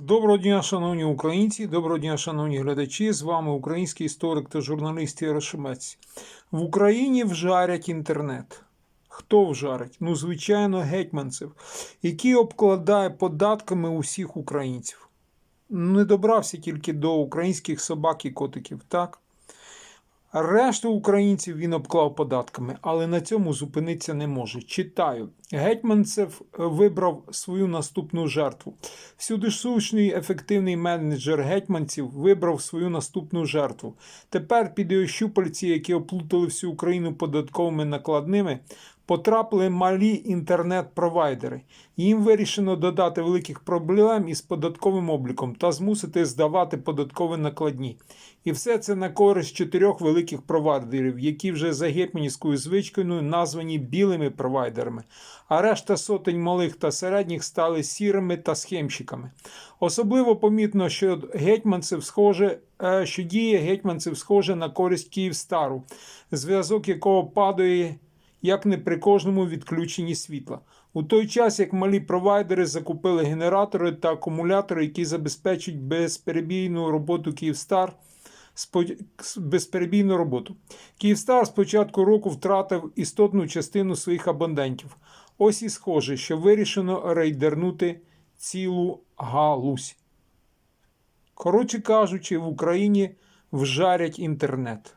Доброго дня, шановні українці, доброго дня, шановні глядачі. З вами український історик та журналіст Ярошемець. В Україні вжарять інтернет. Хто вжарить? Ну, звичайно, гетьманцев, який обкладає податками усіх українців. Не добрався тільки до українських собак і котиків, так? Решту українців він обклав податками, але на цьому зупинитися не може. Читаю. Гетьманцев вибрав свою наступну жертву. Всюдисущний ефективний менеджер гетьманців вибрав свою наступну жертву. Тепер під його щупальці, які оплутали всю Україну податковими накладними, потрапили малі інтернет-провайдери. Їм вирішено додати великих проблем із податковим обліком та змусити здавати податкові накладні. І все це на користь чотирьох великих провайдерів, які вже за гетьманською звичкою названі білими провайдерами, а решта сотень малих та середніх стали сірими та схемщиками. Особливо помітно, що гетьманцев схоже, е, що діє гетьманцев схоже на користь Київстару, зв'язок якого падає як не при кожному відключенні світла. У той час, як малі провайдери закупили генератори та акумулятори, які забезпечують безперебійну роботу Київстар, безперебійну роботу. Київстар з початку року втратив істотну частину своїх абонентів. Ось і схоже, що вирішено рейдернути цілу галузь. Коротше кажучи, в Україні вжарять інтернет.